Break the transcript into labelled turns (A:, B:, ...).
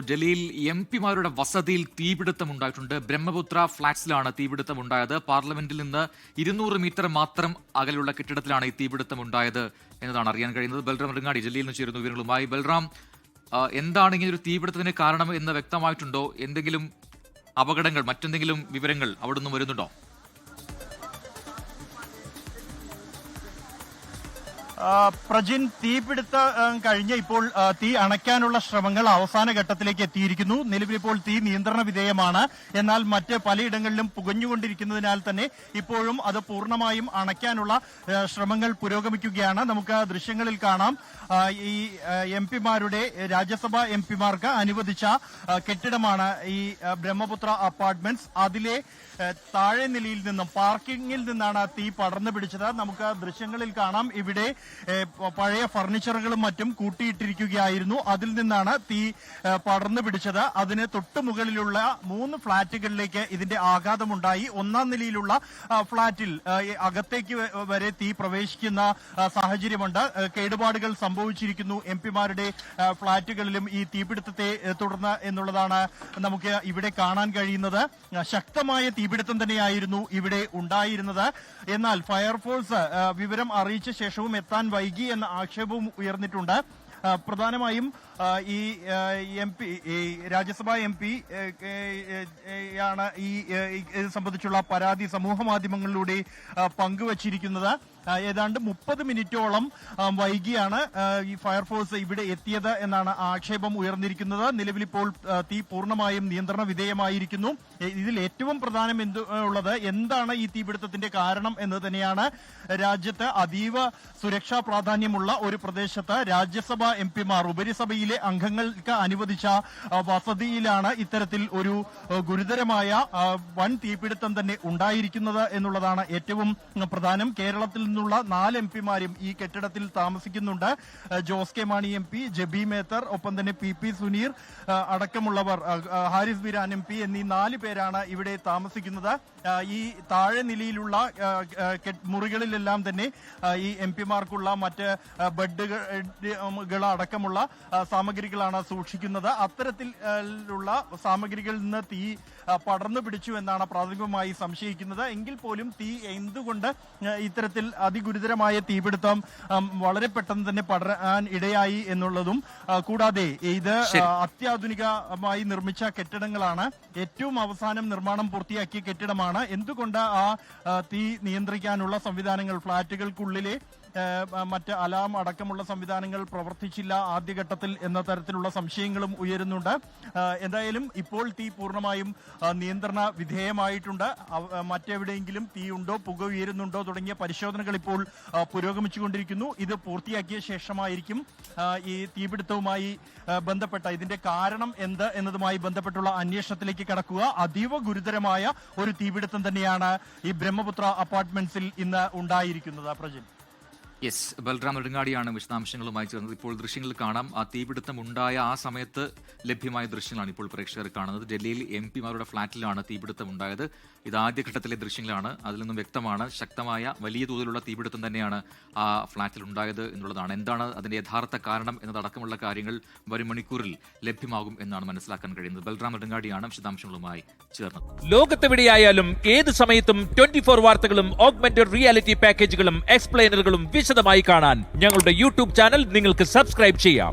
A: ഡൽഹിയിൽ എം പിമാരുടെ വസതിയിൽ തീപിടുത്തം ഉണ്ടായിട്ടുണ്ട്. ബ്രഹ്മപുത്ര ഫ്ളാറ്റ്സിലാണ് തീപിടുത്തം ഉണ്ടായത്. പാർലമെന്റിൽ നിന്ന് ഇരുന്നൂറ് മീറ്റർ മാത്രം അകലെയുള്ള കെട്ടിടത്തിലാണ് ഈ തീപിടുത്തം ഉണ്ടായത് എന്നതാണ് അറിയാൻ കഴിയുന്നത്. ബൽറാം റിങ്ങാടി ഡൽഹിയിൽ നിന്ന് ചേരുന്ന വിവരങ്ങളുമായി. ബൽറാം എന്താണ് ഇങ്ങനെ ഒരു തീപിടുത്തത്തിന് കാരണം എന്ന് വ്യക്തമായിട്ടുണ്ടോ? എന്തെങ്കിലും അപകടങ്ങൾ മറ്റെന്തെങ്കിലും വിവരങ്ങൾ അവിടെ നിന്ന് വരുന്നുണ്ടോ?
B: പ്രജിൻ തീപിടുത്ത കഴിഞ്ഞ് ഇപ്പോൾ തീ അണയ്ക്കാനുള്ള ശ്രമങ്ങൾ അവസാന ഘട്ടത്തിലേക്ക് എത്തിയിരിക്കുന്നു. നിലവിലിപ്പോൾ തീ നിയന്ത്രണ വിധേയമാണ്. എന്നാൽ മറ്റ് പലയിടങ്ങളിലും പുകഞ്ഞുകൊണ്ടിരിക്കുന്നതിനാൽ തന്നെ ഇപ്പോഴും അത് പൂർണമായും അണയ്ക്കാനുള്ള ശ്രമങ്ങൾ പുരോഗമിക്കുകയാണ്. നമുക്ക് ദൃശ്യങ്ങളിൽ കാണാം. ഈ എം പിമാരുടെ രാജ്യസഭാ എം പിമാർക്ക് അനുവദിച്ച കെട്ടിടമാണ് ഈ ബ്രഹ്മപുത്ര അപ്പാർട്ട്മെന്റ്സ്. അതിലെ താഴെ നിലയിൽ നിന്നും പാർക്കിങ്ങിൽ നിന്നാണ് തീ പടർന്നു പിടിച്ചത്. നമുക്ക് ദൃശ്യങ്ങളിൽ കാണാം. ഇവിടെ പഴയ ഫർണിച്ചറുകളും മറ്റും കൂട്ടിയിട്ടിരിക്കുകയായിരുന്നു. അതിൽ നിന്നാണ് തീ പടർന്നു പിടിച്ചത്. അതിന് തൊട്ടുമുകളിലുള്ള മൂന്ന് ഫ്ളാറ്റുകളിലേക്ക് ഇതിന്റെ ആഘാതമുണ്ടായി. ഒന്നാം നിലയിലുള്ള ഫ്ളാറ്റിൽ അകത്തേക്ക് വരെ തീ പ്രവേശിക്കുന്ന സാഹചര്യമുണ്ട്. കേടുപാടുകൾ സംഭവിച്ചിരിക്കുന്നു. എം പിമാരുടെ ഫ്ളാറ്റുകളിലും ഈ തീപിടുത്തത്തെ തുടർന്ന് എന്നുള്ളതാണ് നമുക്ക് ഇവിടെ കാണാൻ കഴിയുന്നത്. ശക്തമായ തീപിടുത്തം തന്നെയായിരുന്നു ഇവിടെ ഉണ്ടായിരുന്നത്. എന്നാൽ ഫയർഫോഴ്സ് വിവരം അറിയിച്ച ശേഷവും എത്താൻ വൈകി എന്ന ആക്ഷേപവും ഉയർന്നിട്ടുണ്ട്. പ്രധാനമായും ഈ എം പി ഈ രാജ്യസഭാ എം പി ആണ് ഈ ഇത് സംബന്ധിച്ചുള്ള പരാതി സമൂഹ മാധ്യമങ്ങളിലൂടെ പങ്കുവച്ചിരിക്കുന്നത്. ഏതാണ്ട് മുപ്പത് മിനിറ്റോളം വൈകിയാണ് ഈ ഫയർഫോഴ്സ് ഇവിടെ എത്തിയത് എന്നാണ് ആക്ഷേപം ഉയർന്നിരിക്കുന്നത്. നിലവിലിപ്പോൾ തീ പൂർണമായും നിയന്ത്രണ വിധേയമായിരിക്കുന്നു. ഇതിൽ ഏറ്റവും പ്രധാനം എന്ത് ഉള്ളത് എന്താണ് ഈ തീപിടുത്തത്തിന്റെ കാരണം എന്ന് തന്നെയാണ്. രാജ്യത്ത് അതീവ സുരക്ഷാ പ്രാധാന്യമുള്ള ഒരു പ്രദേശത്ത് രാജ്യസഭാ എം പിമാർ ഉപരിസഭയിലെ അംഗങ്ങൾക്ക് അനുവദിച്ച വസതിയിലാണ് ഇത്തരത്തിൽ ഒരു ഗുരുതരമായ വൻ തീപിടുത്തം തന്നെ ഉണ്ടായിരിക്കുന്നത് എന്നുള്ളതാണ് ഏറ്റവും പ്രധാനം. കേരളത്തിൽ നിന്നുള്ള നാല് എം പിമാരും ഈ കെട്ടിടത്തിൽ താമസിക്കുന്നുണ്ട്. Jose K Mani M P Jebi Mather ഒപ്പം തന്നെ പി പി സുനീർ അടക്കമുള്ളവർ ഹാരിസ് ബിരാൻ എം പി എന്നീ നാല് പേരാണ് ഇവിടെ താമസിക്കുന്നത്. ഈ താഴെ നിലയിലുള്ള മുറികളിലെല്ലാം തന്നെ ഈ എം പിമാർക്കുള്ള മറ്റ് ബെഡുകൾ അടക്കമുള്ള സാമഗ്രികളാണ് സൂക്ഷിക്കുന്നത്. അത്തരത്തിലുള്ള ഉള്ള സാമഗ്രികളിൽ നിന്ന് തീ പടർന്നു പിടിച്ചു എന്നാണ് പ്രാഥമികമായി സംശയിക്കുന്നത്. എങ്കിൽ പോലും തീ എന്തുകൊണ്ട് ഇത്തരത്തിൽ അതിഗുരുതരമായ തീപിടുത്തം വളരെ പെട്ടെന്ന് തന്നെ പടരാൻ ഇടയായി എന്നുള്ളതും കൂടാതെ ഇത് അത്യാധുനികമായി നിർമ്മിച്ച കെട്ടിടങ്ങളാണ്. ഏറ്റവും അവസാനം നിർമ്മാണം പൂർത്തിയാക്കിയ കെട്ടിടമാണ്. എന്തുകൊണ്ട് ആ തീ നിയന്ത്രിക്കാനുള്ള സംവിധാനങ്ങൾ ഫ്ളാറ്റുകൾക്കുള്ളിലെ മറ്റ് അലാം അടക്കമുള്ള സംവിധാനങ്ങൾ പ്രവർത്തിച്ചില്ല ആദ്യഘട്ടത്തിൽ എന്ന തരത്തിലുള്ള സംശയങ്ങളും ഉയരുന്നുണ്ട്. എന്തായാലും ഇപ്പോൾ തീ പൂർണമായും നിയന്ത്രണ വിധേയമായിട്ടുണ്ട്. മറ്റെവിടെയെങ്കിലും തീ ഉണ്ടോ പുക ഉയരുന്നുണ്ടോ തുടങ്ങിയ പരിശോധനകൾ ഇപ്പോൾ പുരോഗമിച്ചുകൊണ്ടിരിക്കുന്നു. ഇത് പൂർത്തിയാക്കിയ ശേഷമായിരിക്കും ഈ തീപിടുത്തവുമായി ബന്ധപ്പെട്ട ഇതിന്റെ കാരണം എന്ത് എന്നതുമായി ബന്ധപ്പെട്ടുള്ള അന്വേഷണത്തിലേക്ക് കടക്കുക. അതീവ ഗുരുതരമായ ഒരു തീപിടുത്തം തന്നെയാണ് ഈ ബ്രഹ്മപുത്ര അപ്പാർട്ട്മെന്റ്സിൽ ഇന്ന് ഉണ്ടായിരിക്കുന്നത്. പ്രജിൻ.
A: യെസ് ബൽറാം നെടുങ്ങാടിയാണ് വിശദാംശങ്ങളുമായി ചേർന്നത്. ഇപ്പോൾ ദൃശ്യങ്ങൾ കാണാം ആ തീപിടുത്തം ഉണ്ടായ ആ സമയത്ത് ലഭ്യമായ ദൃശ്യങ്ങളാണ് ഇപ്പോൾ പ്രേക്ഷകർ കാണുന്നത്. ഡൽഹിയിൽ എം പിമാരുടെ ഫ്ളാറ്റിലാണ് തീപിടുത്തം ഉണ്ടായത് ഇത് ആദ്യഘട്ടത്തിലെ ദൃശ്യങ്ങളാണ്. അതിൽ നിന്നും വ്യക്തമാണ് ശക്തമായ വലിയ തോതിലുള്ള തീപിടുത്തം തന്നെയാണ് ആ ഫ്ളാറ്റിൽ ഉണ്ടായത് എന്നുള്ളതാണ്. എന്താണ് അതിന്റെ യഥാർത്ഥ കാരണം എന്നതടക്കമുള്ള കാര്യങ്ങൾ വരും മണിക്കൂറിൽ ലഭ്യമാകും എന്നാണ് മനസ്സിലാക്കാൻ കഴിയുന്നത്. ബൽറാം നെടുങ്ങാടിയാണ് വിശദാംശങ്ങളുമായി ചേർന്നത്.
C: ലോകത്തെവിടെയായാലും ഏത് സമയത്തും ട്വന്റി ഫോർ വാർത്തകളും ഓഗ്മെന്റഡ് റിയാലിറ്റി പാക്കേജുകളും എക്സ്പ്ലെയിനറുകളും വിശദമായി കാണാൻ ഞങ്ങളുടെ യൂട്യൂബ് ചാനൽ നിങ്ങൾക്ക് സബ്സ്ക്രൈബ് ചെയ്യാം